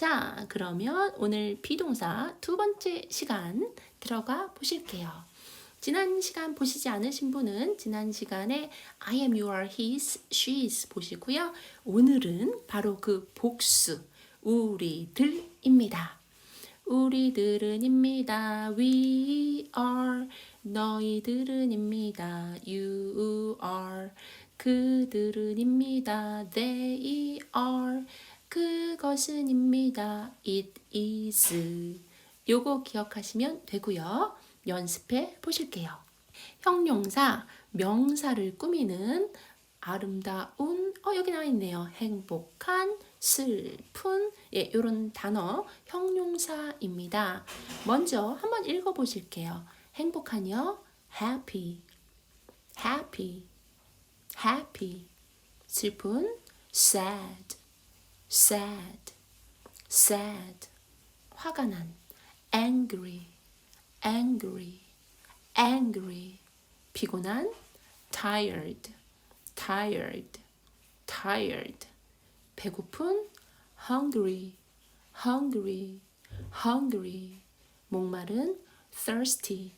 자, 그러면 오늘 비동사 두 번째 시간 들어가 보실게요. 지난 시간 보시지 않으신 분은 지난 시간에 I am, you are, his, she's 보시고요. 오늘은 바로 그 복수, 우리들입니다. 우리들은입니다. We are. 너희들은입니다. You are. 그들은입니다. They are. 그것은 입니다. It is. 요거 기억하시면 되고요. 연습해 보실게요. 형용사, 명사를 꾸미는 아름다운, 어, 여기 나와 있네요. 행복한, 슬픈, 예, 요런 단어, 형용사입니다. 먼저 한번 읽어 보실게요. 행복한요, happy, happy, happy. 슬픈, sad, sad, sad. 화가 난, angry, angry, angry. 피곤한, tired, tired, tired. 배고픈, hungry, hungry, hungry. 목마른, thirsty,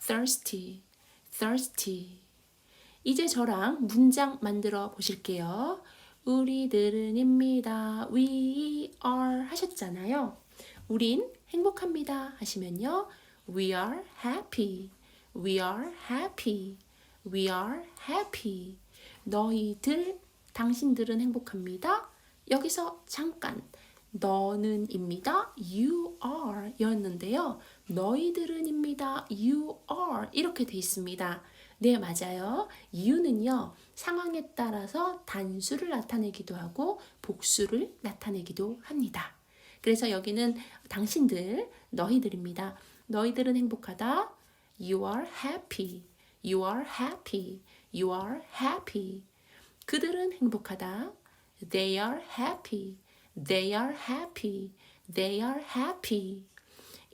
thirsty, thirsty. 이제 저랑 문장 만들어 보실게요. 우리들은입니다. We are 하셨잖아요. 우린 행복합니다 하시면요. We are happy. We are happy. We are happy. 너희들, 당신들은 행복합니다. 여기서 잠깐 너는입니다. You are 였는데요. 너희들은입니다. You are 이렇게 돼 있습니다. 네, 맞아요. you는요, 상황에 따라서 단수를 나타내기도 하고 복수를 나타내기도 합니다. 그래서 여기는 당신들, 너희들입니다. 너희들은 행복하다. You are happy. You are happy. You are happy. 그들은 행복하다. They are happy. They are happy. They are happy.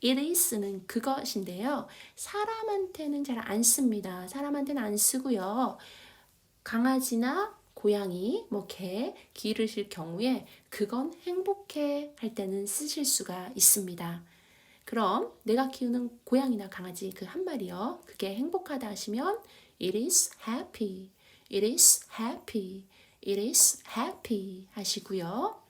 It is는 그것인데요. 사람한테는 잘 안 씁니다. 사람한테는 안 쓰고요. 강아지나 고양이, 뭐 개, 기르실 경우에 그건 행복해 할 때는 쓰실 수가 있습니다. 그럼 내가 키우는 고양이나 강아지 그 한 마리요. 그게 행복하다 하시면 it is happy. it is happy. it is happy 하시고요.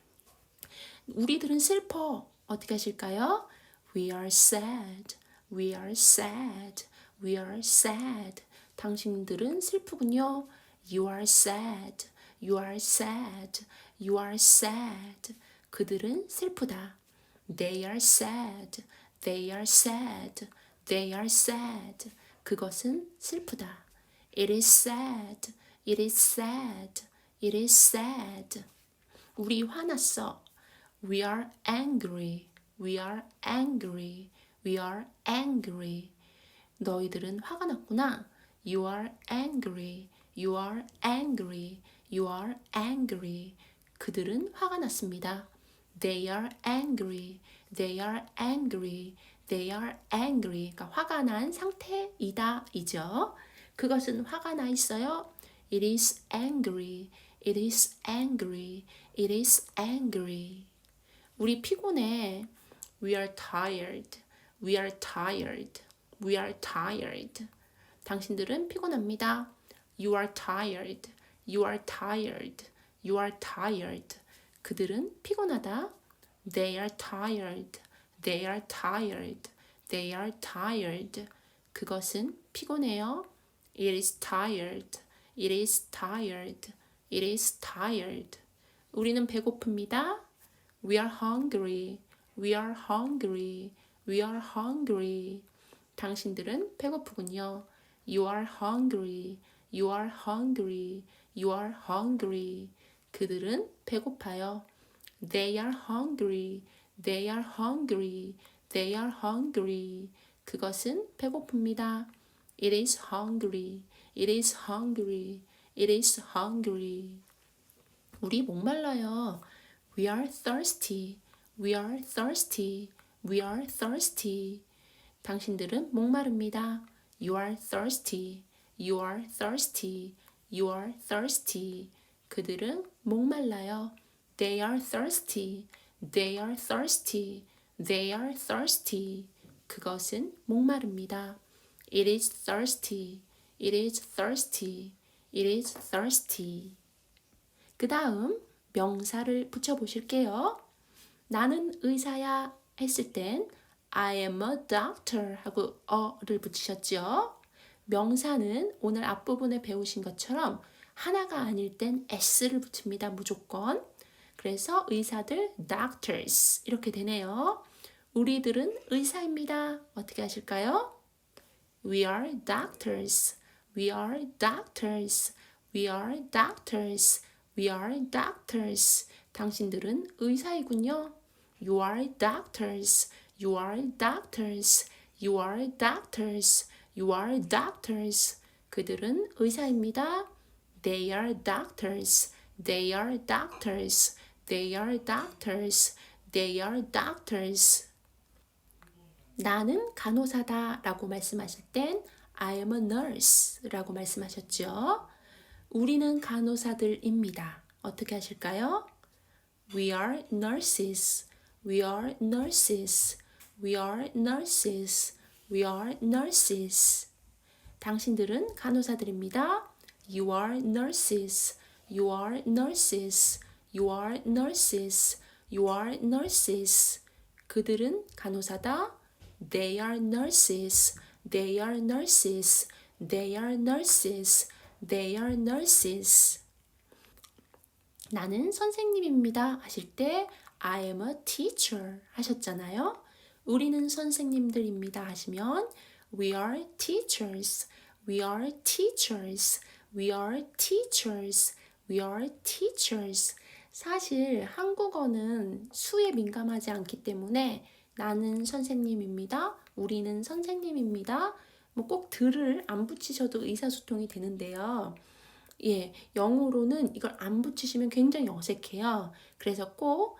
우리들은 슬퍼. 어떻게 하실까요? We are sad. We are sad. We are sad. 당신들은 슬프군요. You are sad. You are sad. You are sad. 그들은 슬프다. They are sad. They are sad. They are sad. 그것은 슬프다. It is sad. It is sad. It is sad. 우리 화났어. We are angry. We are angry. We are angry. 너희들은 화가 났구나. You are angry. You are angry. You are angry. 그들은 화가 났습니다. They are angry. They are angry. They are angry. 그러니까 화가 난 상태이다 이죠. 그것은 화가 나 있어요. It is angry. It is angry. It is angry. 우리 피곤해. We are tired. We are tired. We are tired. 당신들은 피곤합니다. You are tired. You are tired. You are tired. 그들은 피곤하다. They are tired. They are tired. They are tired. 그것은 피곤해요. It is tired. It is tired. It is tired. 우리는 배고픕니다. We are hungry. We are hungry. We are hungry. 당신들은 배고프군요. You are hungry. You are hungry. You are hungry. 그들은 배고파요. They are hungry. They are hungry. They are hungry. 그것은 배고픕니다. It is hungry. It is hungry. It is hungry. 우리 목말라요. We are thirsty. We are thirsty. We are thirsty. 당신들은 목마릅니다. You are thirsty. You are thirsty. You are thirsty. 그들은 목말라요. They are thirsty. They are thirsty. They are thirsty. 그것은 목마릅니다. It is thirsty. It is thirsty. It is thirsty. 그 다음 명사를 붙여 보실게요. 나는 의사야 했을 땐 I am a doctor 하고 어를 붙이셨죠. 명사는 오늘 앞부분에 배우신 것처럼 하나가 아닐 땐 s를 붙입니다. 무조건. 그래서 의사들 doctors 이렇게 되네요. 우리들은 의사입니다. 어떻게 하실까요? We are doctors. We are doctors. We are doctors. We are doctors. 당신들은 의사이군요. You are doctors. You are doctors. You are doctors. You are doctors. 그들은 의사입니다. They are doctors. They are doctors. They are doctors. They are doctors. 나는 간호사다 라고 말씀하실 땐 I am a nurse 라고 말씀하셨죠. 우리는 간호사들입니다. 어떻게 하실까요? We are nurses. We are nurses. We are nurses. We are nurses. 당신들은 간호사들입니다. You are nurses. You are nurses. You are nurses. You are nurses. 그들은 간호사다. They are nurses. They are nurses. They are nurses. They are nurses. 나는 선생님입니다 하실 때 I am a teacher 하셨잖아요. 우리는 선생님들입니다 하시면 We are teachers. We are teachers. We are teachers. We are teachers. 사실 한국어는 수에 민감하지 않기 때문에 나는 선생님입니다. 우리는 선생님입니다. 뭐 꼭 들을 안 붙이셔도 의사소통이 되는데요. 예, 영어로는 이걸 안 붙이시면 굉장히 어색해요. 그래서 꼭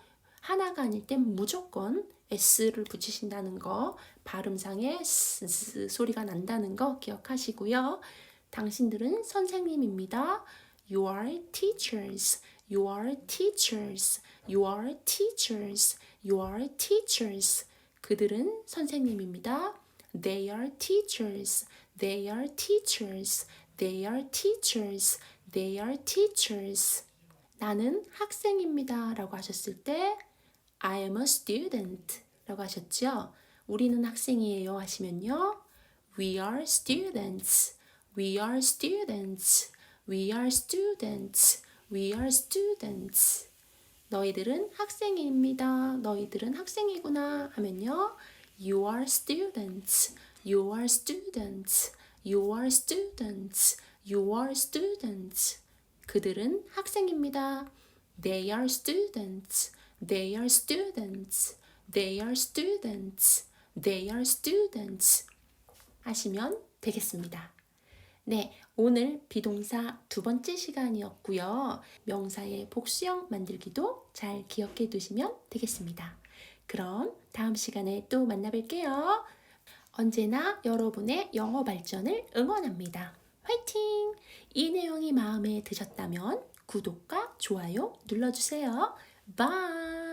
하나가 아닐 땐 무조건 s를 붙이신다는 거, 발음상에 s, 소리가 난다는 거 기억하시고요. 당신들은 선생님입니다. You are teachers. You are teachers. You are teachers. You are teachers. 그들은 선생님입니다. They are teachers. They are teachers. They are teachers. They are teachers. 나는 학생입니다. 라고 하셨을 때 I am a student 라고 하셨죠? 우리는 학생이에요 하시면요. We are students. We are students. We are students. We are students. 너희들은 학생입니다. 너희들은 학생이구나 하면요. You are students. You are students. You are students. You are students. 그들은 학생입니다. They are students. They are students. They are students. They are students. 하시면 되겠습니다. 네, 오늘 비동사 두 번째 시간이었고요. 명사의 복수형 만들기도 잘 기억해 두시면 되겠습니다. 그럼 다음 시간에 또 만나뵐게요. 언제나 여러분의 영어 발전을 응원합니다. 화이팅! 이 내용이 마음에 드셨다면 구독과 좋아요 눌러주세요. 바이!